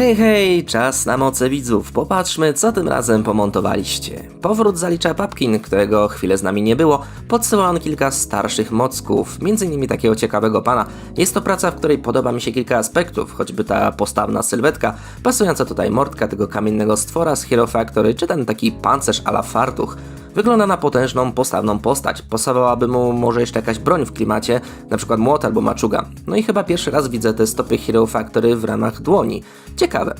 Hej, hej, czas na moce widzów. Popatrzmy, co tym razem pomontowaliście. Powrót zalicza Papkin, którego chwilę z nami nie było. Podsyła on kilka starszych mocków, m.in. takiego ciekawego pana. Jest to praca, w której podoba mi się kilka aspektów, choćby ta postawna sylwetka, pasująca tutaj mordka tego kamiennego stwora z Hero Factory, czy ten taki pancerz a la fartuch. Wygląda na potężną, postawną postać. Pasowałaby mu może jeszcze jakaś broń w klimacie, przykład młot albo maczuga. No i chyba pierwszy raz widzę te stopy Hero Factory w ramach dłoni. Ciekawe.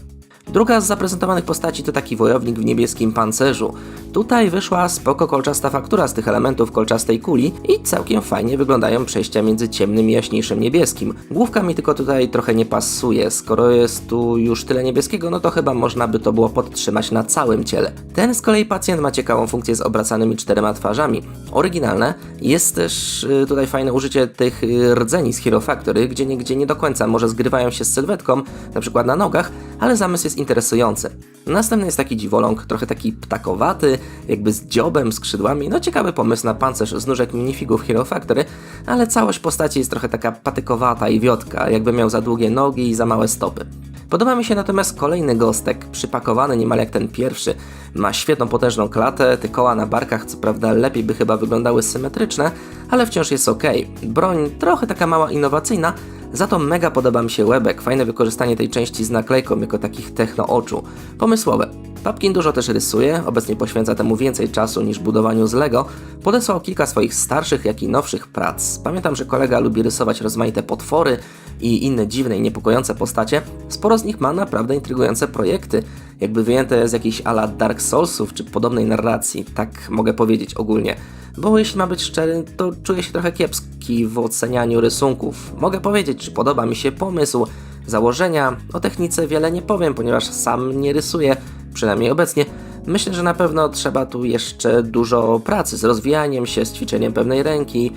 Druga z zaprezentowanych postaci to taki wojownik w niebieskim pancerzu. Tutaj wyszła spoko kolczasta faktura z tych elementów kolczastej kuli i całkiem fajnie wyglądają przejścia między ciemnym i jaśniejszym niebieskim. Główka mi tylko tutaj trochę nie pasuje, skoro jest tu już tyle niebieskiego, no to chyba można by to było podtrzymać na całym ciele. Ten z kolei pacjent ma ciekawą funkcję z obracanymi czterema twarzami. Oryginalne. Jest też y, tutaj fajne użycie tych y, rdzeni z Hero Factory, gdzie niegdzie nie do końca może zgrywają się z sylwetką, na przykład na nogach, ale zamysł jest interesujący. Następny jest taki dziwoląg, trochę taki ptakowaty, jakby z dziobem, skrzydłami. No ciekawy pomysł na pancerz z nóżek minifigów Hero Factory, ale całość postaci jest trochę taka patykowata i wiotka, jakby miał za długie nogi i za małe stopy. Podoba mi się natomiast kolejny gostek, przypakowany niemal jak ten pierwszy. Ma świetną potężną klatę, te koła na barkach co prawda lepiej by chyba wyglądały symetryczne, ale wciąż jest ok. Broń trochę taka mała innowacyjna, za to mega podoba mi się łebek, fajne wykorzystanie tej części z naklejką jako takich techno oczu. Pomysłowe. Papkin dużo też rysuje, obecnie poświęca temu więcej czasu niż budowaniu z Lego. Podesłał kilka swoich starszych, jak i nowszych prac. Pamiętam, że kolega lubi rysować rozmaite potwory i inne dziwne i niepokojące postacie. Sporo z nich ma naprawdę intrygujące projekty, jakby wyjęte z jakichś ala Dark Soulsów czy podobnej narracji, tak mogę powiedzieć ogólnie. Bo jeśli ma być szczery, to czuję się trochę kiepski w ocenianiu rysunków. Mogę powiedzieć, czy podoba mi się pomysł, założenia. O technice wiele nie powiem, ponieważ sam nie rysuję, przynajmniej obecnie. Myślę, że na pewno trzeba tu jeszcze dużo pracy z rozwijaniem się, z ćwiczeniem pewnej ręki,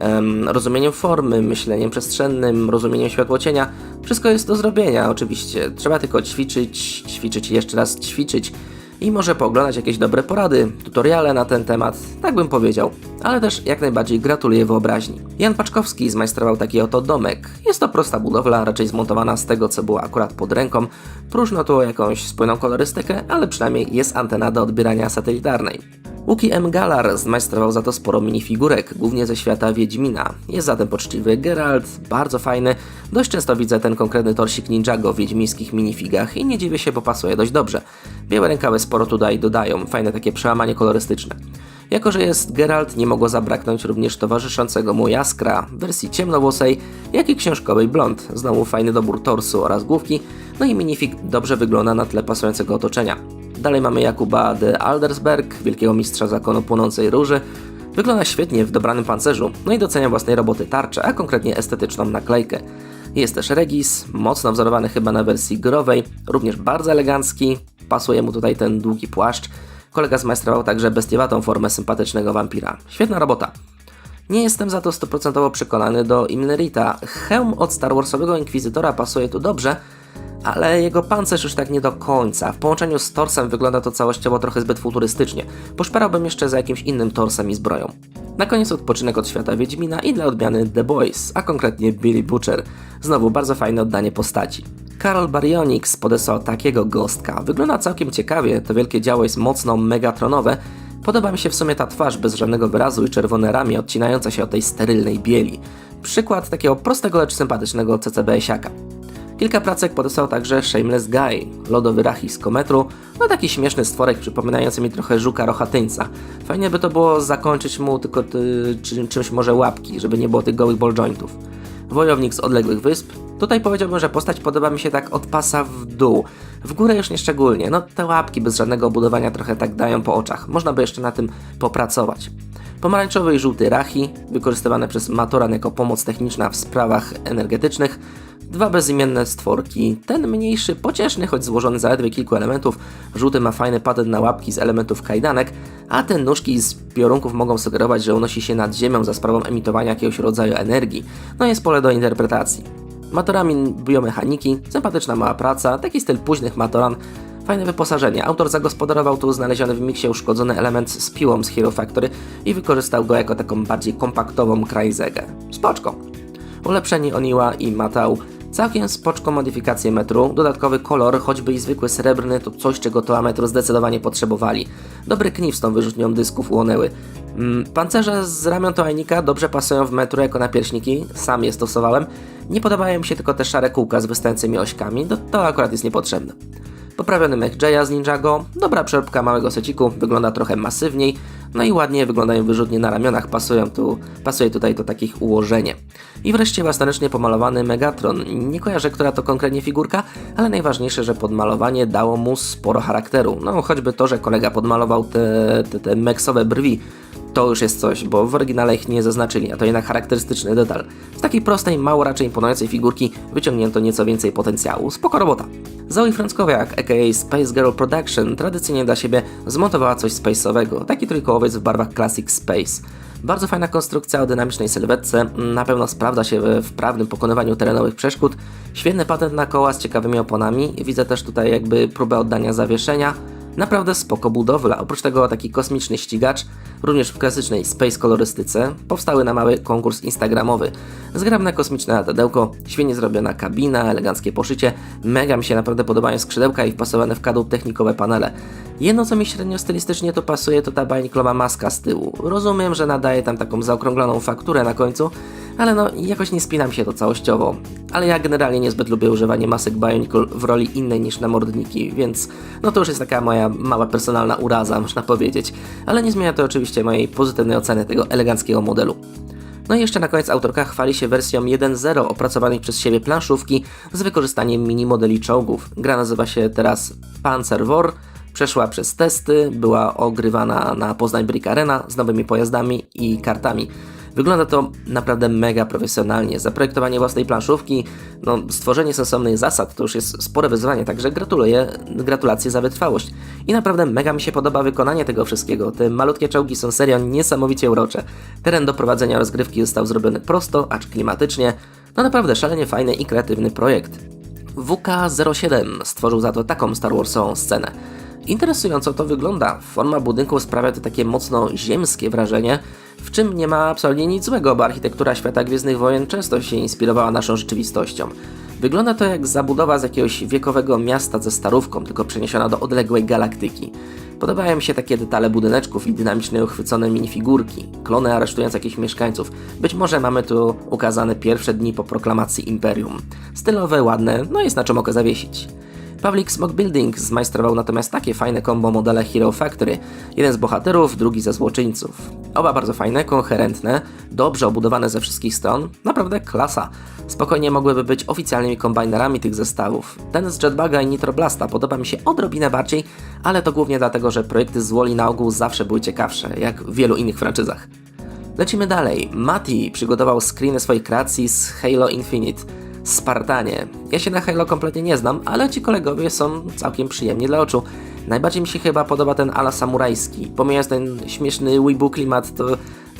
em, rozumieniem formy, myśleniem przestrzennym, rozumieniem światłocienia. Wszystko jest do zrobienia, oczywiście. Trzeba tylko ćwiczyć, ćwiczyć i jeszcze raz ćwiczyć i może pooglądać jakieś dobre porady, tutoriale na ten temat, tak bym powiedział. Ale też jak najbardziej gratuluję wyobraźni. Jan Paczkowski zmajstrował taki oto domek. Jest to prosta budowla, raczej zmontowana z tego, co było akurat pod ręką. Próżno tu jakąś spójną kolorystykę, ale przynajmniej jest antena do odbierania satelitarnej. Łuki M. Galar zmajstrował za to sporo minifigurek, głównie ze świata Wiedźmina. Jest zatem poczciwy Geralt, bardzo fajny. Dość często widzę ten konkretny torsik Ninjago w wiedźmińskich minifigach i nie dziwię się, bo pasuje dość dobrze. Białe rękawy sporo tutaj dodają, fajne takie przełamanie kolorystyczne. Jako, że jest Geralt, nie mogło zabraknąć również towarzyszącego mu Jaskra w wersji ciemnowłosej, jak i książkowej blond. Znowu fajny dobór torsu oraz główki, no i minifig dobrze wygląda na tle pasującego otoczenia. Dalej mamy Jakuba de Aldersberg, wielkiego mistrza zakonu płonącej róży. Wygląda świetnie w dobranym pancerzu, no i docenia własnej roboty tarczę, a konkretnie estetyczną naklejkę. Jest też Regis, mocno wzorowany chyba na wersji growej, również bardzo elegancki, pasuje mu tutaj ten długi płaszcz. Kolega zmajstrował także bestiewatą formę sympatycznego wampira. Świetna robota. Nie jestem za to stuprocentowo przekonany do Imnerita. Hełm od Star Warsowego Inkwizytora pasuje tu dobrze, ale jego pancerz już tak nie do końca. W połączeniu z torsem wygląda to całościowo trochę zbyt futurystycznie. Poszperałbym jeszcze za jakimś innym torsem i zbroją. Na koniec odpoczynek od świata Wiedźmina i dla odmiany The Boys, a konkretnie Billy Butcher. Znowu bardzo fajne oddanie postaci. Karol Baryonix podesłał takiego gostka. Wygląda całkiem ciekawie, to wielkie działo jest mocno megatronowe. Podoba mi się w sumie ta twarz bez żadnego wyrazu i czerwone ramię odcinające się od tej sterylnej bieli. Przykład takiego prostego, lecz sympatycznego CCBS-iaka. Kilka pracek podesłał także Shameless Guy, lodowy rachis z kometru, no taki śmieszny stworek przypominający mi trochę żuka rochatyńca. Fajnie by to było zakończyć mu tylko ty, czy, czymś może łapki, żeby nie było tych gołych ball jointów. Wojownik z odległych wysp. Tutaj powiedziałbym, że postać podoba mi się tak od pasa w dół. W górę już nie szczególnie, no te łapki bez żadnego obudowania trochę tak dają po oczach. Można by jeszcze na tym popracować. Pomarańczowy i żółty rachi, wykorzystywane przez Matoran jako pomoc techniczna w sprawach energetycznych. Dwa bezimienne stworki. Ten mniejszy, pocieszny, choć złożony zaledwie kilku elementów. Żółty ma fajny patent na łapki z elementów kajdanek, a te nóżki z piorunków mogą sugerować, że unosi się nad ziemią za sprawą emitowania jakiegoś rodzaju energii. No jest pole do interpretacji. Matoramin biomechaniki, sympatyczna mała praca, taki styl późnych Matoran, Fajne wyposażenie. Autor zagospodarował tu znaleziony w miksie uszkodzony element z piłą z Hero Factory i wykorzystał go jako taką bardziej kompaktową krajzegę. Spoczko. Ulepszeni Oniła i Matał Całkiem spoczko modyfikacje metru, dodatkowy kolor, choćby i zwykły srebrny, to coś, czego to metro zdecydowanie potrzebowali. Dobry knif z tą wyrzutnią dysków ułonęły. Mm, Pancerze z ramion toajnika dobrze pasują w metro jako napierśniki, sam je stosowałem. Nie podobają mi się tylko te szare kółka z wystającymi ośkami, to, to akurat jest niepotrzebne. Poprawiony mech Jaya z Ninjago, dobra przeróbka małego seciku, wygląda trochę masywniej, no i ładnie wyglądają wyrzutnie na ramionach, pasują tu, pasuje tutaj to takich ułożenie. I wreszcie własnoręcznie pomalowany Megatron. Nie kojarzę, która to konkretnie figurka, ale najważniejsze, że podmalowanie dało mu sporo charakteru. No choćby to, że kolega podmalował te, te, te meksowe brwi, to już jest coś, bo w oryginale ich nie zaznaczyli, a to jednak charakterystyczny detal. Z takiej prostej, mało raczej imponującej figurki wyciągnięto nieco więcej potencjału. Spoko robota. Zoe Frąckowiak, aka Space Girl Production, tradycyjnie dla siebie zmontowała coś space'owego, taki trójkołowiec w barwach Classic Space. Bardzo fajna konstrukcja o dynamicznej sylwetce, na pewno sprawdza się w wprawnym pokonywaniu terenowych przeszkód. Świetny patent na koła z ciekawymi oponami, widzę też tutaj jakby próbę oddania zawieszenia. Naprawdę spoko budowla. Oprócz tego taki kosmiczny ścigacz, również w klasycznej space kolorystyce, powstały na mały konkurs instagramowy. Zgrabne kosmiczne latadełko, świetnie zrobiona kabina, eleganckie poszycie, mega mi się naprawdę podobają skrzydełka i wpasowane w kadłub technikowe panele. Jedno co mi średnio stylistycznie to pasuje to ta bańklowa maska z tyłu. Rozumiem, że nadaje tam taką zaokrągloną fakturę na końcu, ale no jakoś nie spinam się to całościowo. Ale ja generalnie niezbyt lubię używanie masek Bionicle w roli innej niż namordniki, więc no to już jest taka moja mała personalna uraza, można powiedzieć. Ale nie zmienia to oczywiście mojej pozytywnej oceny tego eleganckiego modelu. No i jeszcze na koniec autorka chwali się wersją 1.0 opracowanej przez siebie planszówki z wykorzystaniem mini modeli czołgów. Gra nazywa się teraz Panzer War, przeszła przez testy, była ogrywana na Poznań Brick Arena z nowymi pojazdami i kartami. Wygląda to naprawdę mega profesjonalnie. Zaprojektowanie własnej planszówki, no, stworzenie sensownych zasad to już jest spore wyzwanie, także gratuluję, gratulacje za wytrwałość. I naprawdę mega mi się podoba wykonanie tego wszystkiego. Te malutkie czołgi są serio niesamowicie urocze. Teren do prowadzenia rozgrywki został zrobiony prosto, acz klimatycznie. No naprawdę szalenie fajny i kreatywny projekt. WK-07 stworzył za to taką Star Warsową scenę. Interesująco to wygląda. Forma budynku sprawia to takie mocno ziemskie wrażenie, w czym nie ma absolutnie nic złego, bo architektura świata Gwiezdnych Wojen często się inspirowała naszą rzeczywistością. Wygląda to jak zabudowa z jakiegoś wiekowego miasta ze starówką, tylko przeniesiona do odległej galaktyki. Podobają mi się takie detale budyneczków i dynamicznie uchwycone minifigurki, klony aresztujące jakichś mieszkańców. Być może mamy tu ukazane pierwsze dni po proklamacji Imperium. Stylowe, ładne, no jest na czym oko zawiesić. Pawlik Smog Building zmajstrował natomiast takie fajne combo modele Hero Factory. Jeden z bohaterów, drugi ze złoczyńców. Oba bardzo fajne, koherentne, dobrze obudowane ze wszystkich stron. Naprawdę klasa. Spokojnie mogłyby być oficjalnymi kombinerami tych zestawów. Ten z Jetbaga i Nitroblasta podoba mi się odrobinę bardziej, ale to głównie dlatego, że projekty z Woli na ogół zawsze były ciekawsze, jak w wielu innych franczyzach. Lecimy dalej. Mati przygotował screeny swoich kreacji z Halo Infinite. Spartanie. Ja się na Halo kompletnie nie znam, ale ci kolegowie są całkiem przyjemni dla oczu. Najbardziej mi się chyba podoba ten ala samurajski. Pomijając ten śmieszny weebu klimat, to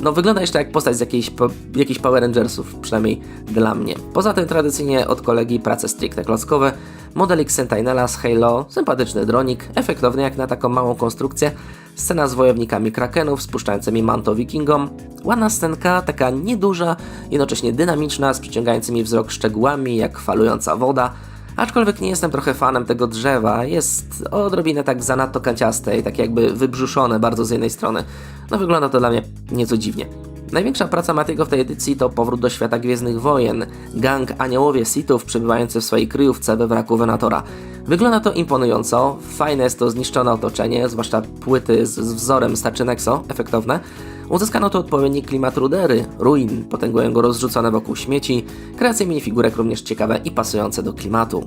no wygląda jeszcze jak postać z jakiejś, po, jakichś Power Rangersów, przynajmniej dla mnie. Poza tym tradycyjnie od kolegi prace stricte klockowe, modelik Sentinela z Halo, sympatyczny dronik, efektowny jak na taką małą konstrukcję, scena z wojownikami krakenów spuszczającymi manto wikingom, ładna scenka, taka nieduża, jednocześnie dynamiczna, z przyciągającymi wzrok szczegółami, jak falująca woda, Aczkolwiek nie jestem trochę fanem tego drzewa, jest odrobinę tak zanadto kanciaste i tak jakby wybrzuszone bardzo z jednej strony. No wygląda to dla mnie nieco dziwnie. Największa praca Matiego w tej edycji to powrót do świata Gwiezdnych Wojen. Gang aniołowie Sithów przebywający w swojej kryjówce we wraku Venatora. Wygląda to imponująco, fajne jest to zniszczone otoczenie, zwłaszcza płyty z, z wzorem Starczy Nexo, efektowne. Uzyskano tu odpowiedni klimat rudery, ruin, potęgują go rozrzucone wokół śmieci, kreacje minifigurek również ciekawe i pasujące do klimatu.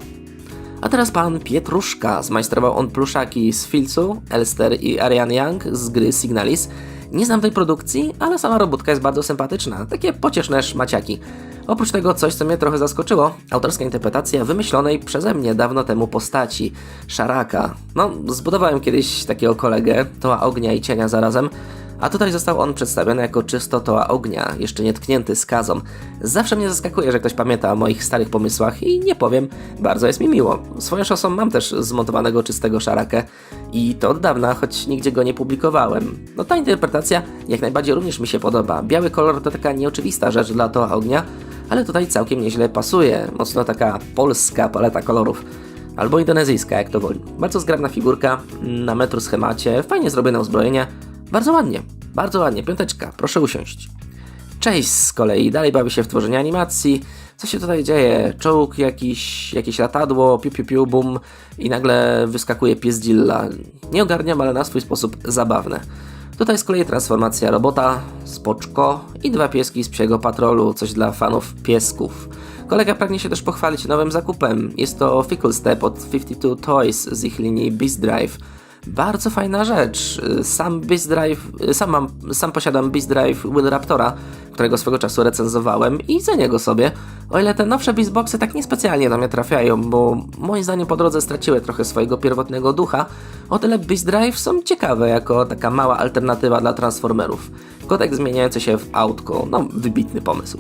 A teraz pan Pietruszka. Zmajstrował on pluszaki z Filcu, Elster i Ariane Young z gry Signalis. Nie znam tej produkcji, ale sama robótka jest bardzo sympatyczna. Takie pocieszne szmaciaki. Oprócz tego coś, co mnie trochę zaskoczyło, autorska interpretacja wymyślonej przeze mnie dawno temu postaci, Szaraka. No, zbudowałem kiedyś takiego kolegę, to ognia i cienia zarazem, A tutaj został on przedstawiony jako czystotoła ognia, jeszcze nie tknięty skazą. Zawsze mnie zaskakuje, że ktoś pamięta o moich starych pomysłach i nie powiem, bardzo jest mi miło. Swoją szosą mam też zmontowanego czystego szarakę i to od dawna, choć nigdzie go nie publikowałem. No ta interpretacja jak najbardziej również mi się podoba. Biały kolor to taka nieoczywista rzecz dla toła ognia, ale tutaj całkiem nieźle pasuje. Mocno taka polska paleta kolorów. Albo indonezyjska, jak to woli. Bardzo zgrabna figurka, na metru schemacie, fajnie zrobione uzbrojenie. Bardzo ładnie, bardzo ładnie. Piąteczka, proszę usiąść. Chase z kolei dalej bawi się w tworzeniu animacji. Co się tutaj dzieje? Czołg jakiś, jakieś latadło, piu piu piu bum i nagle wyskakuje pies Dilla. Nie ogarniam, ale na swój sposób zabawne. Tutaj z kolei transformacja robota, spoczko i dwa pieski z psiego patrolu, coś dla fanów piesków. Kolega pragnie się też pochwalić nowym zakupem. Jest to Fickle Step od 52 Toys z ich linii Beast Drive. Bardzo fajna rzecz. Sam Beast Drive, sam, mam, sam posiadam Beast Drive Will Raptora, którego swego czasu recenzowałem i cenię go sobie. O ile te nowsze Beastboxy tak niespecjalnie do mnie trafiają, bo moim zdaniem po drodze straciły trochę swojego pierwotnego ducha, o tyle Beast Drive są ciekawe jako taka mała alternatywa dla Transformerów. Kodek zmieniający się w autko, no wybitny pomysł.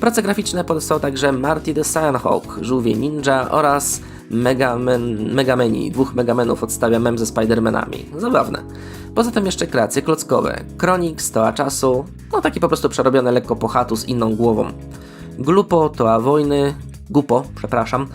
Prace graficzne powstały także Marty the Sandhawk, Żółwie Ninja oraz Megamen, Megameni. Dwóch Megamenów odstawia mem ze Spidermanami. Zabawne. Poza tym jeszcze kreacje klockowe. Kronik, Stoła Czasu, no taki po prostu przerobione lekko po chatu z inną głową. Glupo, Toa Wojny, Gupo, przepraszam,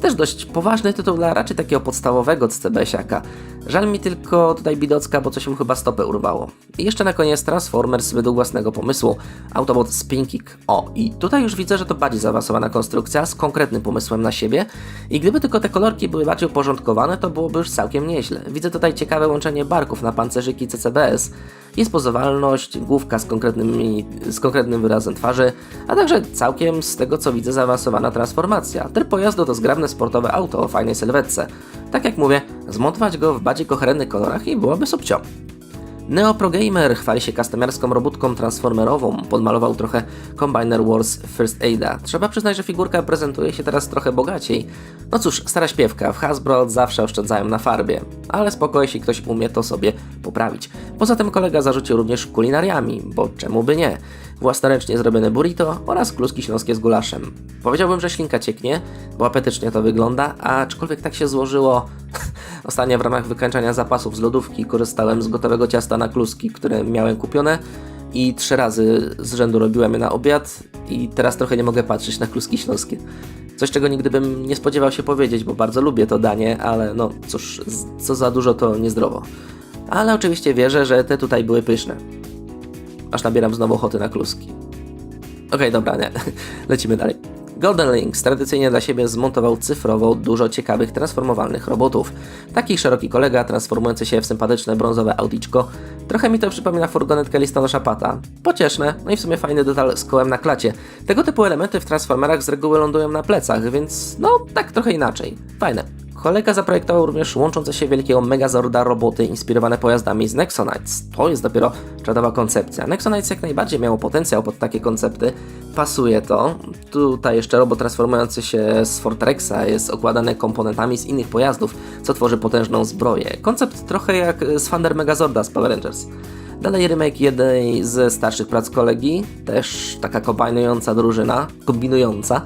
też dość poważny tytuł dla raczej takiego podstawowego CBS-iaka. Żal mi tylko tutaj Bidocka, bo coś mu chyba stopę urwało. I jeszcze na koniec Transformers według własnego pomysłu, Autobot Spin Kick. O, i tutaj już widzę, że to bardziej zaawansowana konstrukcja z konkretnym pomysłem na siebie i gdyby tylko te kolorki były bardziej uporządkowane, to byłoby już całkiem nieźle. Widzę tutaj ciekawe łączenie barków na pancerzyki CCBS. Jest pozowalność, główka z, konkretnymi, z konkretnym wyrazem twarzy, a także całkiem z tego co widzę zaawansowana transformacja. Tryb pojazdu to zgrabne sportowe auto o fajnej sylwetce. Tak jak mówię, zmontować go w bardziej koherentnych kolorach i byłoby subcio. Neoprogamer chwali się customerską robótką transformerową, podmalował trochę Combiner Wars First Aida. Trzeba przyznać, że figurka prezentuje się teraz trochę bogaciej. No cóż, stara śpiewka, w Hasbro zawsze oszczędzają na farbie, ale spoko, jeśli ktoś umie to sobie poprawić. Poza tym kolega zarzucił również kulinariami, bo czemu by nie? Własnoręcznie zrobione burrito oraz kluski śląskie z gulaszem. Powiedziałbym, że ślinka cieknie, bo apetycznie to wygląda, aczkolwiek tak się złożyło... Ostatnio w ramach wykańczania zapasów z lodówki korzystałem z gotowego ciasta na kluski, które miałem kupione i trzy razy z rzędu robiłem je na obiad i teraz trochę nie mogę patrzeć na kluski śląskie. Coś, czego nigdy bym nie spodziewał się powiedzieć, bo bardzo lubię to danie, ale no cóż, co za dużo to niezdrowo. Ale oczywiście wierzę, że te tutaj były pyszne. Aż nabieram znowu ochoty na kluski. Okej, dobra, nie. Lecimy dalej. Golden Links tradycyjnie dla siebie zmontował cyfrowo dużo ciekawych transformowalnych robotów. Taki szeroki kolega transformujący się w sympatyczne brązowe audiczko. Trochę mi to przypomina furgonetkę listonosza Pata. Pocieszne, no i w sumie fajny detal z kołem na klacie. Tego typu elementy w Transformerach z reguły lądują na plecach, więc no tak trochę inaczej. Fajne. Kolega zaprojektował również łączące się wielkiego Megazorda roboty inspirowane pojazdami z Nexonites. To jest dopiero czadowa koncepcja. Nexonites jak najbardziej miało potencjał pod takie koncepty. Pasuje to. Tutaj jeszcze robot transformujący się z Fortrexa jest okładany komponentami z innych pojazdów, co tworzy potężną zbroję. Koncept trochę jak z Thunder Megazorda z Power Rangers. Dalej remake jednej ze starszych prac kolegi, też taka kombinująca drużyna, kombinująca.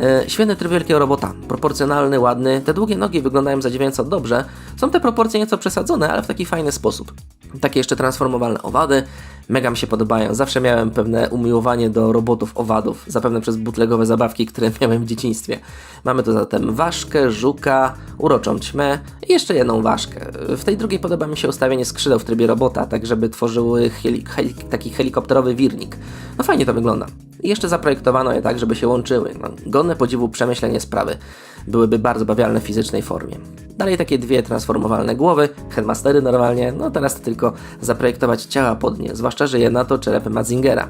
E, Świetny tryb wielkiego robota, proporcjonalny, ładny, te długie nogi wyglądają zadziwiająco dobrze, są te proporcje nieco przesadzone, ale w taki fajny sposób. Takie jeszcze transformowalne owady, mega mi się podobają, zawsze miałem pewne umiłowanie do robotów owadów, zapewne przez bootlegowe zabawki, które miałem w dzieciństwie. Mamy tu zatem ważkę, żuka, uroczą ćmę i jeszcze jedną ważkę. W tej drugiej podoba mi się ustawienie skrzydeł w trybie robota, tak żeby tworzyły heli heli taki helikopterowy wirnik. No fajnie to wygląda. I jeszcze zaprojektowano je tak, żeby się łączyły. No, godne podziwu przemyślenie sprawy. Byłyby bardzo bawialne w fizycznej formie. Dalej takie dwie transformowalne głowy, headmastery normalnie, no teraz to tylko zaprojektować ciała pod nie, zwłaszcza, że jedna to czerep Mazingera.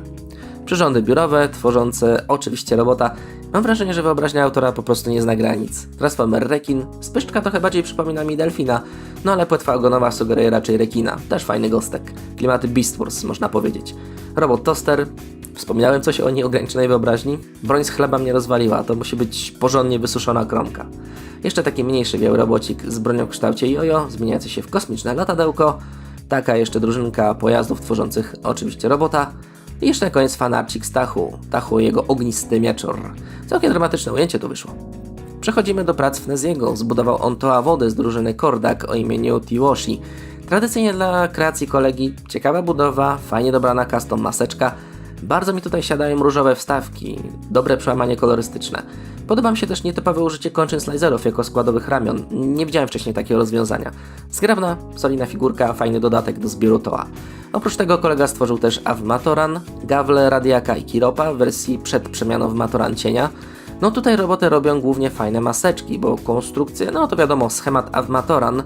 Przyrządy biurowe, tworzące oczywiście robota. Mam wrażenie, że wyobraźnia autora po prostu nie zna granic. Transformer rekin, spyszczka trochę bardziej przypomina mi delfina, no ale płetwa ogonowa sugeruje raczej rekina. Też fajny gostek. Klimaty Beast Wars, można powiedzieć. Robot toster. Wspomniałem coś o nieograniczonej wyobraźni? Broń z chleba mnie rozwaliła, to musi być porządnie wysuszona kromka. Jeszcze taki mniejszy biały robocik z bronią w kształcie jojo, zmieniający się w kosmiczne latadełko. Taka jeszcze drużynka pojazdów tworzących oczywiście robota. I jeszcze na koniec fanarcik z Tachu. Jego ognisty mieczor. Całkiem dramatyczne ujęcie tu wyszło. Przechodzimy do prac Fneziego. Zbudował on toa wody z drużyny Kordak o imieniu Tiwoshi. Tradycyjnie dla kreacji kolegi ciekawa budowa, fajnie dobrana custom maseczka. Bardzo mi tutaj siadają różowe wstawki, dobre przełamanie kolorystyczne. Podoba mi się też nietypowe użycie kończyn slicerów jako składowych ramion. Nie widziałem wcześniej takiego rozwiązania. Zgrabna, solidna figurka, fajny dodatek do zbioru toa. Oprócz tego kolega stworzył też Av Matoran, Gawle, Radiaka i Kiropa w wersji przed przemianą w Matoran cienia. No tutaj robotę robią głównie fajne maseczki, bo konstrukcje, no to wiadomo, schemat Av Matoran,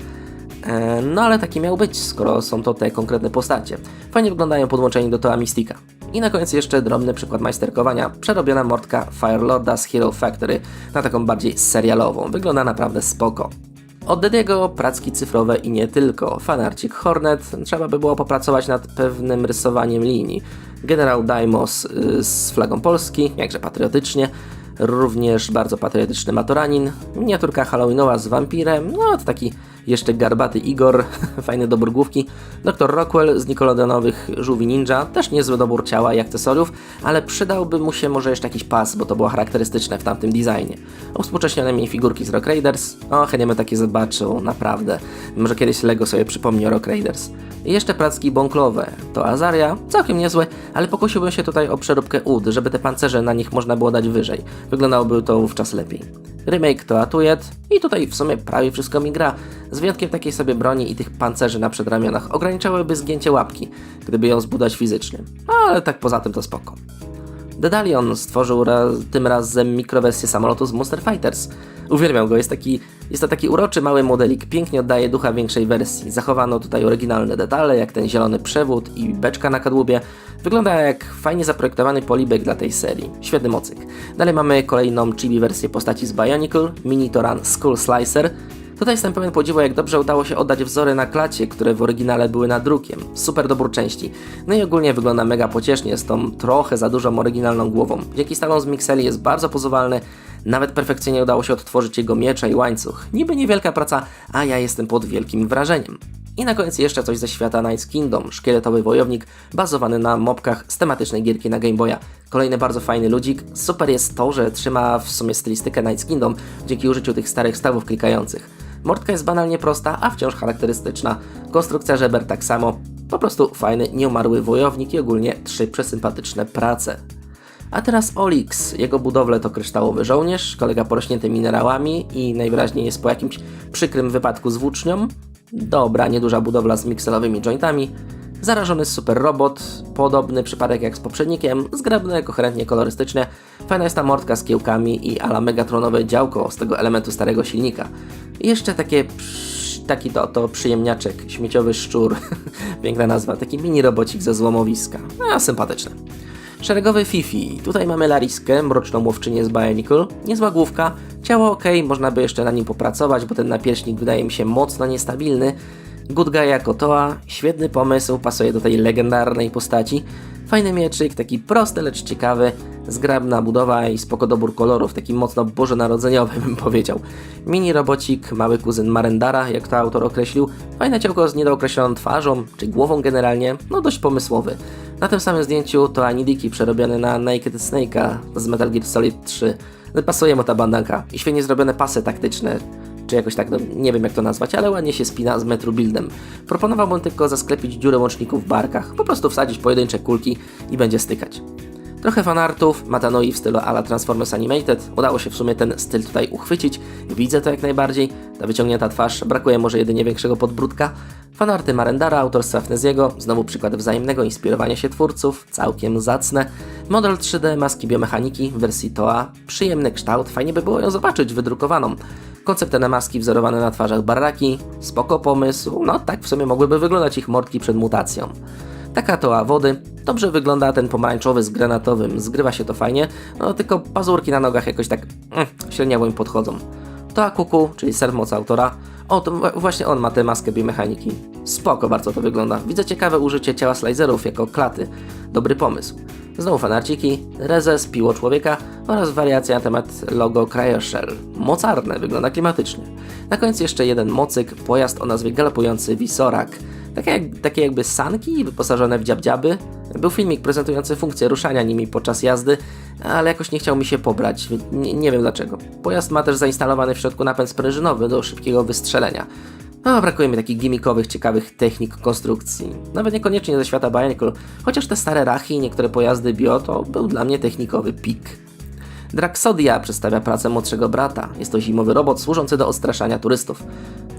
E, No ale taki miał być, skoro są to te konkretne postacie. Fajnie wyglądają podłączeni do Toa Mystica. I na koniec jeszcze drobny przykład majsterkowania, przerobiona mordka Firelorda z Hero Factory na taką bardziej serialową. Wygląda naprawdę spoko. Od Dediego pracki cyfrowe i nie tylko. Fanarcik Hornet, trzeba by było popracować nad pewnym rysowaniem linii. Generał Daimos y, z flagą Polski, jakże patriotycznie. Również bardzo patriotyczny Matoranin, miniaturka halloweenowa z wampirem, no to taki jeszcze garbaty Igor, fajny dobór główki, Dr. Rockwell z Nickelodeonowych Żółwi Ninja, też niezły dobór ciała i akcesoriów, ale przydałby mu się może jeszcze jakiś pas, bo to było charakterystyczne w tamtym designie. Uwspółcześnione minifigurki z Rock Raiders, o chętnie bym takie zobaczył, naprawdę. Może kiedyś Lego sobie przypomni o Rock Raiders. I jeszcze pracki bąklowe, to Azaria, całkiem niezłe, ale pokusiłbym się tutaj o przeróbkę ud, żeby te pancerze na nich można było dać wyżej. Wyglądałoby to wówczas lepiej. Remake to Atujet i tutaj w sumie prawie wszystko mi gra, z wyjątkiem takiej sobie broni i tych pancerzy na przedramionach ograniczałyby zgięcie łapki, gdyby ją zbudować fizycznie, ale tak poza tym to spoko. Dedalion stworzył raz, tym razem mikrowersję samolotu z Monster Fighters. Uwielbiam go, jest, taki, jest to taki uroczy mały modelik, pięknie oddaje ducha większej wersji. Zachowano tutaj oryginalne detale, jak ten zielony przewód i beczka na kadłubie. Wygląda jak fajnie zaprojektowany polibek dla tej serii. Świetny mocyk. Dalej mamy kolejną chibi wersję postaci z Bionicle, Mini Toran Skull Slicer, Tutaj jestem pełen podziwu, jak dobrze udało się oddać wzory na klacie, które w oryginale były nadrukiem. Super dobór części. No i ogólnie wygląda mega pociesznie z tą trochę za dużą oryginalną głową. Dzięki stałom z Mixeli jest bardzo pozowalny, nawet perfekcyjnie udało się odtworzyć jego miecze i łańcuch. Niby niewielka praca, a ja jestem pod wielkim wrażeniem. I na koniec jeszcze coś ze świata Knights Kingdom, szkieletowy wojownik bazowany na mopkach z tematycznej gierki na Game Boya. Kolejny bardzo fajny ludzik. Super jest to, że trzyma w sumie stylistykę Knights Kingdom dzięki użyciu tych starych stawów klikających. Mordka jest banalnie prosta, a wciąż charakterystyczna. Konstrukcja żeber tak samo. Po prostu fajny, nieumarły wojownik i ogólnie trzy przesympatyczne prace. A teraz Olix. Jego budowle to kryształowy żołnierz, kolega porośnięty minerałami i najwyraźniej jest po jakimś przykrym wypadku z włócznią. Dobra, nieduża budowla z mikselowymi jointami. Zarażony super robot, podobny przypadek jak z poprzednikiem, zgrabne, koherentnie kolorystyczne. Fajna jest ta mordka z kiełkami i ala megatronowe działko z tego elementu starego silnika. I jeszcze takie taki to, to przyjemniaczek, śmieciowy szczur, piękna nazwa, taki mini robocik ze złomowiska, a sympatyczne. Szeregowy Fifi. Tutaj mamy Lariskę, mroczną łowczynię z Bionicle. Niezła główka, ciało ok, można by jeszcze na nim popracować, bo ten napierśnik wydaje mi się mocno niestabilny. Good Guy jako Toa, świetny pomysł, pasuje do tej legendarnej postaci. Fajny mieczyk, taki prosty, lecz ciekawy, zgrabna budowa i spoko dobór kolorów, taki mocno bożonarodzeniowy bym powiedział. Mini robocik, mały kuzyn Marendara, jak to autor określił. Fajne ciałko z niedookreśloną twarzą, czy głową generalnie, no dość pomysłowy. Na tym samym zdjęciu to Anidiki przerobiony na Naked Snake'a z Metal Gear Solid 3. Pasuje mu ta bandanka i świetnie zrobione pasy taktyczne, czy jakoś tak, no, nie wiem jak to nazwać, ale ładnie się spina z metru buildem. Proponowałbym tylko zasklepić dziurę łączników w barkach, po prostu wsadzić pojedyncze kulki i będzie stykać. Trochę fanartów, Matanoi w stylu ala Transformers Animated, udało się w sumie ten styl tutaj uchwycić, widzę to jak najbardziej, ta wyciągnięta twarz, brakuje może jedynie większego podbródka. Fanarty Marendara, autorstwa Fneziego, znowu przykład wzajemnego inspirowania się twórców, całkiem zacne. Model 3D maski biomechaniki w wersji TOA, przyjemny kształt, fajnie by było ją zobaczyć wydrukowaną. Konceptne maski wzorowane na twarzach barraki, spoko pomysł, no tak w sumie mogłyby wyglądać ich mordki przed mutacją. Taka toa wody, dobrze wygląda ten pomarańczowy z granatowym, zgrywa się to fajnie, no tylko pazurki na nogach jakoś tak mm, średniawo im podchodzą. Toa Kuku, czyli self-moc autora, o, to właśnie on ma tę maskę biomechaniki. Spoko bardzo to wygląda. Widzę ciekawe użycie ciała slicerów jako klaty. Dobry pomysł. Znowu fanarciki, rezes, piło człowieka oraz wariacja na temat logo Cryoshell. Mocarne, wygląda klimatycznie. Na koniec jeszcze jeden mocyk, pojazd o nazwie galopujący Wisorak. Takie, jak, takie jakby sanki wyposażone w dziabdziaby. Był filmik prezentujący funkcję ruszania nimi podczas jazdy, ale jakoś nie chciał mi się pobrać, nie, nie wiem dlaczego. Pojazd ma też zainstalowany w środku napęd sprężynowy do szybkiego wystrzelenia. No, brakuje mi takich gimmikowych, ciekawych technik konstrukcji. Nawet niekoniecznie ze świata Bionicle, chociaż te stare rachy i niektóre pojazdy bio to był dla mnie technikowy pik. Draxodia przedstawia pracę młodszego brata. Jest to zimowy robot służący do odstraszania turystów.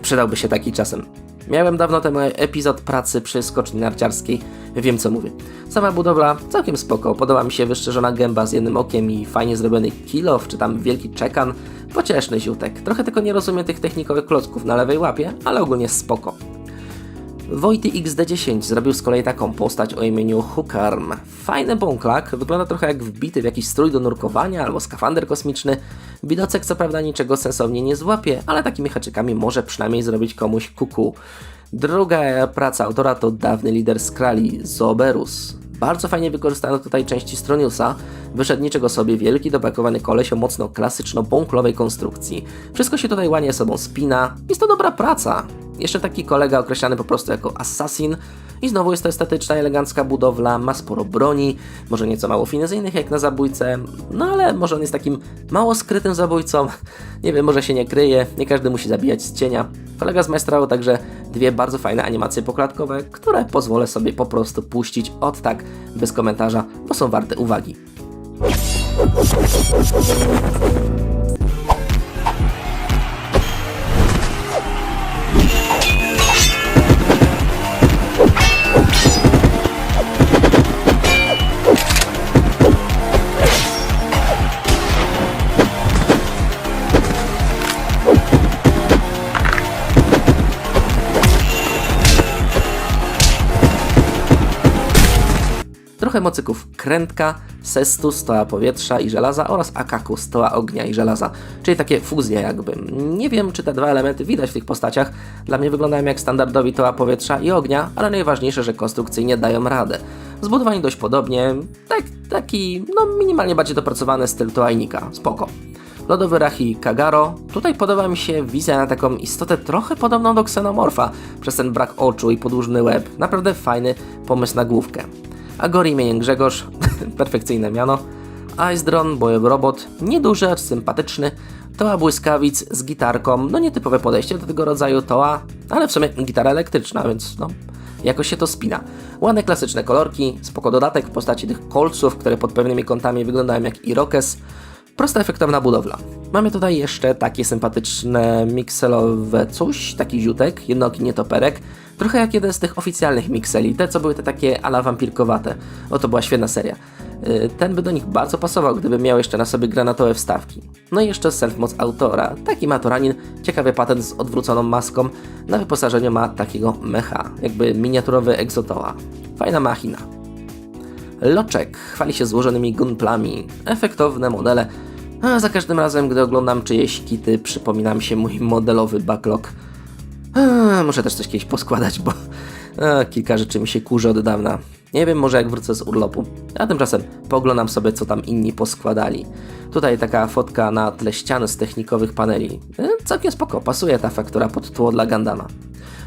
Przydałby się taki czasem. Miałem dawno temu epizod pracy przy skoczni narciarskiej, wiem co mówię. Sama budowla całkiem spoko, podoba mi się wyszczerzona gęba z jednym okiem i fajnie zrobiony kilof, czy tam wielki czekan. Pocieszny ziutek. Trochę tylko nie rozumiem tych technikowych klocków na lewej łapie, ale ogólnie spoko. Wojty XD10 zrobił z kolei taką postać o imieniu Hookarm. Fajny bąklak, wygląda trochę jak wbity w jakiś strój do nurkowania albo skafander kosmiczny. Widocek co prawda niczego sensownie nie złapie, ale takimi haczykami może przynajmniej zrobić komuś kuku. Druga praca autora to dawny lider Skrali, Zoberus. Bardzo fajnie wykorzystano tutaj części Stroniusa. Wyszedł niczego sobie wielki, dopakowany koleś o mocno klasyczno-bąklowej konstrukcji. Wszystko się tutaj ładnie sobą spina. Jest to dobra praca. Jeszcze taki kolega określany po prostu jako assassin. I znowu jest to estetyczna, elegancka budowla, ma sporo broni, może nieco mało finezyjnych jak na zabójcę, no ale może on jest takim mało skrytym zabójcą. Nie wiem, może się nie kryje, nie każdy musi zabijać z cienia. Kolega zmajstrował także dwie bardzo fajne animacje poklatkowe, które pozwolę sobie po prostu puścić od tak, bez komentarza, bo są warte uwagi. Trochę mocyków krętka, sestu, stoła powietrza i żelaza oraz akaku, stoła ognia i żelaza, czyli takie fuzje jakby. Nie wiem, czy te dwa elementy widać w tych postaciach, dla mnie wyglądają jak standardowi toła powietrza i ognia, ale najważniejsze, że konstrukcyjnie dają radę. Zbudowani dość podobnie, tak, taki, no minimalnie bardziej dopracowany styl toajnika, spoko. Lodowy Rachi Kagaro. Tutaj podoba mi się wizja na taką istotę trochę podobną do ksenomorfa, przez ten brak oczu i podłużny łeb. Naprawdę fajny pomysł na główkę. Agori imieniem Grzegorz, perfekcyjne miano. Ice Drone, bojowy robot, nieduży, acz sympatyczny. Toa błyskawic z gitarką, no nietypowe podejście do tego rodzaju toa, ale w sumie gitara elektryczna, więc no, jakoś się to spina. Ładne klasyczne kolorki, spoko dodatek w postaci tych kolców, które pod pewnymi kątami wyglądają jak Irokes. Prosta, efektowna budowla. Mamy tutaj jeszcze takie sympatyczne mikselowe coś, taki ziutek, jednoki nietoperek, trochę jak jeden z tych oficjalnych mikseli, te co były te takie ala wampirkowate. O, to była świetna seria. Yy, Ten by do nich bardzo pasował, gdyby miał jeszcze na sobie granatowe wstawki. No i jeszcze self-moc autora. Taki matoranin, ciekawy patent z odwróconą maską. Na wyposażeniu ma takiego mecha, jakby miniaturowy egzotoła. Fajna machina. Loczek chwali się złożonymi gunplami, efektowne modele, a za każdym razem, gdy oglądam czyjeś kity, przypomina mi się mój modelowy backlog. Muszę też coś kiedyś poskładać, bo a, kilka rzeczy mi się kurzy od dawna. Nie wiem, może jak wrócę z urlopu. A tymczasem pooglądam sobie, co tam inni poskładali. Tutaj taka fotka na tle ścian z technikowych paneli. E, całkiem spoko, pasuje ta faktura pod tło dla Gandama.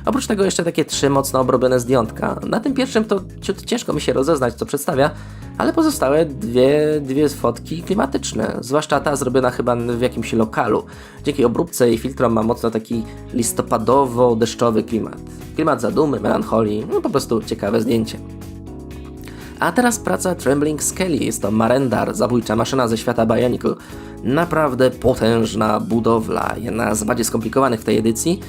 Oprócz tego jeszcze takie trzy mocno obrobione zdjątka. Na tym pierwszym to ciut ciężko mi się rozeznać, co przedstawia, ale pozostałe dwie, dwie fotki klimatyczne. Zwłaszcza ta zrobiona chyba w jakimś lokalu. Dzięki obróbce i filtrom ma mocno taki listopadowo-deszczowy klimat. Klimat zadumy, melancholii, no po prostu ciekawe zdjęcie. A teraz praca Trembling Skelly. Jest to Marendar, zabójcza maszyna ze świata Bionicle. Naprawdę potężna budowla, jedna z bardziej skomplikowanych w tej edycji.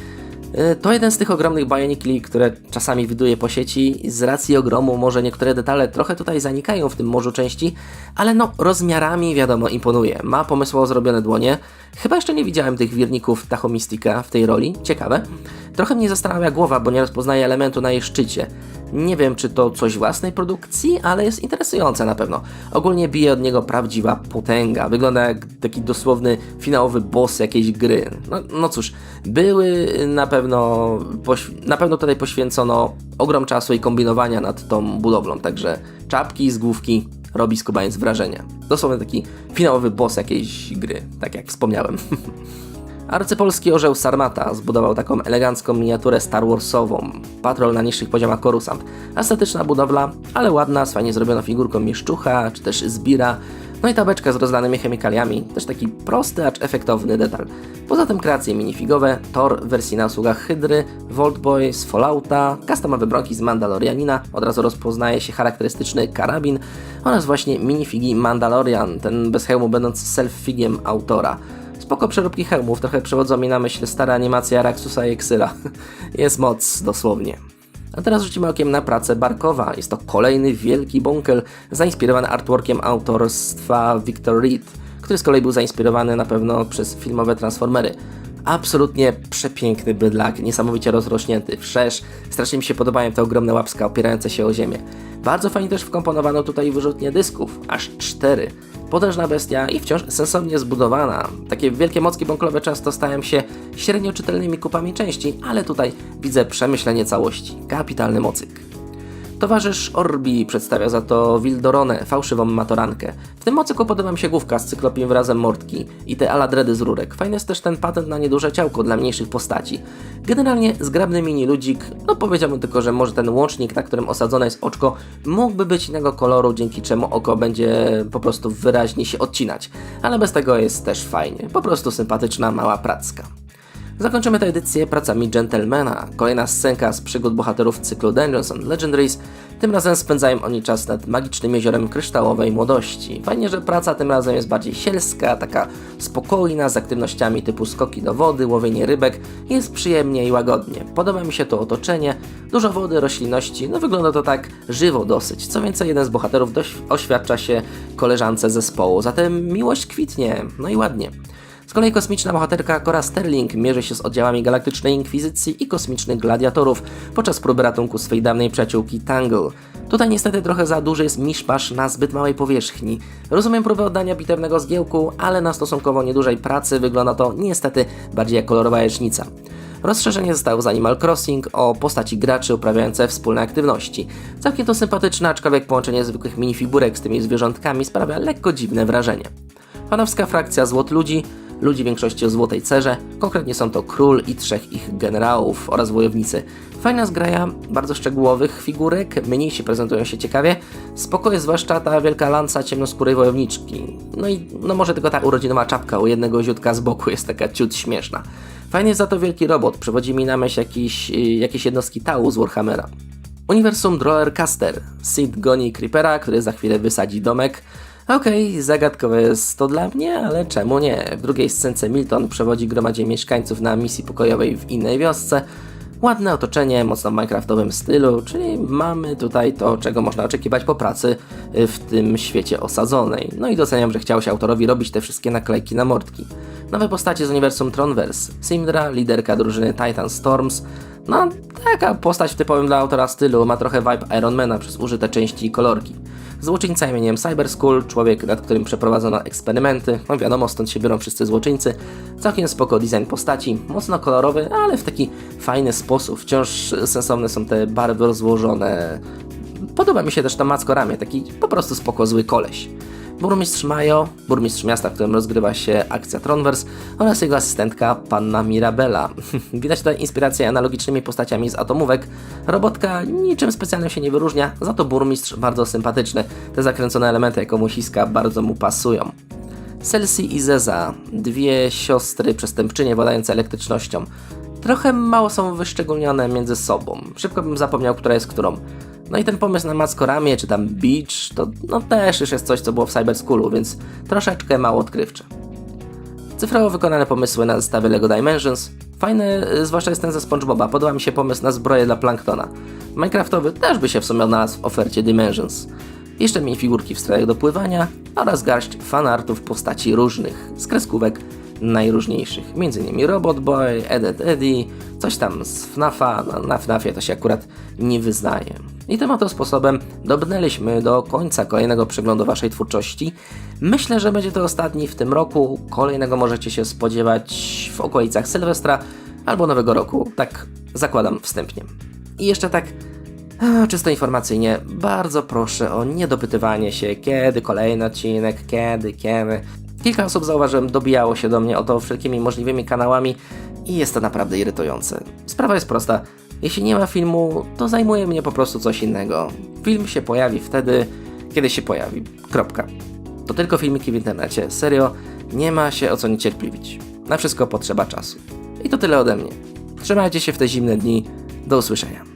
Y, To jeden z tych ogromnych Bionicli, które czasami widuje po sieci. Z racji ogromu może niektóre detale trochę tutaj zanikają w tym morzu części, ale no rozmiarami wiadomo imponuje. Ma pomysłowo zrobione dłonie. Chyba jeszcze nie widziałem tych wirników Tachomystika w tej roli. Ciekawe. Trochę mnie zastanawia głowa, bo nie rozpoznaję elementu na jej szczycie. Nie wiem, czy to coś własnej produkcji, ale jest interesujące na pewno. Ogólnie bije od niego prawdziwa potęga. Wygląda jak taki dosłowny finałowy boss jakiejś gry. No, no cóż, były na pewno, na pewno tutaj poświęcono ogrom czasu i kombinowania nad tą budowlą, także czapki z główki robi skubaniec wrażenie. Dosłownie taki finałowy boss jakiejś gry, tak jak wspomniałem. Arcypolski orzeł Sarmata zbudował taką elegancką miniaturę Star Warsową. Patrol na niższych poziomach Coruscant. Estetyczna budowla, ale ładna, z fajnie zrobioną figurką mieszczucha, czy też zbira. No i tabeczka z rozlanymi chemikaliami, też taki prosty, acz efektowny detal. Poza tym kreacje minifigowe, Thor w wersji na usługach Hydry, Voltboy z Fallouta, customowe broki z Mandalorianina, od razu rozpoznaje się charakterystyczny karabin oraz właśnie minifigi Mandalorian, ten bez hełmu będący self-figiem autora. Spoko przeróbki hełmów, trochę przywodzą mi na myśl stara animacja Raxusa i Exyla. Jest moc, dosłownie. A teraz rzucimy okiem na pracę Barkowa. Jest to kolejny wielki bunkel zainspirowany artworkiem autorstwa Victor Reed, który z kolei był zainspirowany na pewno przez filmowe Transformery. Absolutnie przepiękny bydlak, niesamowicie rozrośnięty, wszerz. Strasznie mi się podobają te ogromne łapska opierające się o ziemię. Bardzo fajnie też wkomponowano tutaj wyrzutnie dysków, aż cztery. Potężna bestia i wciąż sensownie zbudowana. Takie wielkie mocki bąklowe często stają się średnio czytelnymi kupami części, ale tutaj widzę przemyślenie całości. Kapitalny mocyk. Towarzysz Orbi przedstawia za to Wildoronę, fałszywą matorankę. W tym mocyku podoba mi się główka z cyklopim wyrazem mordki i te aladredy z rurek. Fajny jest też ten patent na nieduże ciałko dla mniejszych postaci. Generalnie zgrabny mini ludzik, no powiedziałbym tylko, że może ten łącznik, na którym osadzone jest oczko, mógłby być innego koloru, dzięki czemu oko będzie po prostu wyraźnie się odcinać. Ale bez tego jest też fajnie. Po prostu sympatyczna mała pracka. Zakończymy tę edycję pracami Gentlemana, kolejna scenka z przygód bohaterów cyklu Dungeons and Legendaries. Tym razem spędzają oni czas nad magicznym jeziorem kryształowej młodości. Fajnie, że praca tym razem jest bardziej sielska, taka spokojna, z aktywnościami typu skoki do wody, łowienie rybek. Jest przyjemnie i łagodnie. Podoba mi się to otoczenie, dużo wody, roślinności, no wygląda to tak żywo dosyć. Co więcej, jeden z bohaterów dość oświadcza się koleżance zespołu, zatem miłość kwitnie, no i ładnie. Z kolei kosmiczna bohaterka Cora Sterling mierzy się z oddziałami Galaktycznej Inkwizycji i kosmicznych gladiatorów podczas próby ratunku swej dawnej przyjaciółki Tangle. Tutaj niestety trochę za duży jest miszpasz na zbyt małej powierzchni. Rozumiem próbę oddania bitewnego zgiełku, ale na stosunkowo niedużej pracy wygląda to niestety bardziej jak kolorowa jecznica. Rozszerzenie zostało z Animal Crossing o postaci graczy uprawiające wspólne aktywności. Całkiem to sympatyczne, aczkolwiek połączenie zwykłych minifigurek z tymi zwierzątkami sprawia lekko dziwne wrażenie. Fanowska frakcja Złot Ludzi ludzi większości o złotej cerze, konkretnie są to król i trzech ich generałów oraz wojownicy. Fajna zgraja bardzo szczegółowych figurek, mniejsi prezentują się ciekawie, spokojnie zwłaszcza ta wielka lanca ciemnoskórej wojowniczki. No i no może tylko ta urodzinowa czapka u jednego ziutka z boku jest taka ciut śmieszna. Fajnie za to wielki robot, przewodzi mi na myśl jakiś, jakieś jednostki tału z Warhammera. Uniwersum Caster. Sid goni Creepera, który za chwilę wysadzi domek. Okej, okay, zagadkowe jest to dla mnie, ale czemu nie? W drugiej scence Milton przewodzi gromadzie mieszkańców na misji pokojowej w innej wiosce. Ładne otoczenie, mocno minecraftowym stylu, czyli mamy tutaj to, czego można oczekiwać po pracy w tym świecie osadzonej. No i doceniam, że chciał się autorowi robić te wszystkie naklejki na mordki. Nowe postacie z uniwersum Tronverse. Sindra, liderka drużyny Titan Storms. No, taka postać typowym dla autora stylu, ma trochę vibe Ironmana przez użyte części i kolorki. Złoczyńca imieniem Cyberskull, człowiek, nad którym przeprowadzono eksperymenty. No wiadomo, stąd się biorą wszyscy złoczyńcy. Całkiem spoko design postaci, mocno kolorowy, ale w taki fajny sposób. Wciąż sensowne są te barwy rozłożone. Podoba mi się też to macko ramię, taki po prostu spoko zły koleś burmistrz Majo, burmistrz miasta, w którym rozgrywa się akcja Tronverse oraz jego asystentka panna Mirabella. Widać tutaj inspirację analogicznymi postaciami z atomówek. Robotka niczym specjalnym się nie wyróżnia, za to burmistrz bardzo sympatyczny. Te zakręcone elementy jako musiska bardzo mu pasują. Celsi i Zeza, dwie siostry przestępczynie władające elektrycznością. Trochę mało są wyszczególnione między sobą. Szybko bym zapomniał, która jest którą. No i ten pomysł na Maskoramię czy tam Beach to no też już jest coś, co było w Cyber Schoolu, więc troszeczkę mało odkrywcze. Cyfrowo wykonane pomysły na zestawy LEGO Dimensions. Fajny, y, zwłaszcza jest ten ze SpongeBoba. Podoba mi się pomysł na zbroję dla Planktona. Minecraftowy też by się w sumie odnalazł w ofercie Dimensions. Jeszcze mniej figurki w strojach do pływania oraz garść fanartów postaci różnych, z kreskówek najróżniejszych. Innymi Robot Boy, Edet Eddie, coś tam z FNAFa, no, na FNAFie to się akurat nie wyznaje. I tym oto sposobem dobrnęliśmy do końca kolejnego przeglądu Waszej twórczości. Myślę, że będzie to ostatni w tym roku. Kolejnego możecie się spodziewać w okolicach Sylwestra albo Nowego Roku. Tak zakładam wstępnie. I jeszcze tak czysto informacyjnie, bardzo proszę o niedopytywanie się, kiedy kolejny odcinek, kiedy, kiedy. Kilka osób zauważyłem, dobijało się do mnie o to wszelkimi możliwymi kanałami i jest to naprawdę irytujące. Sprawa jest prosta. Jeśli nie ma filmu, to zajmuje mnie po prostu coś innego. Film się pojawi wtedy, kiedy się pojawi. Kropka. To tylko filmiki w internecie. Serio, nie ma się o co niecierpliwić. Na wszystko potrzeba czasu. I to tyle ode mnie. Trzymajcie się w te zimne dni. Do usłyszenia.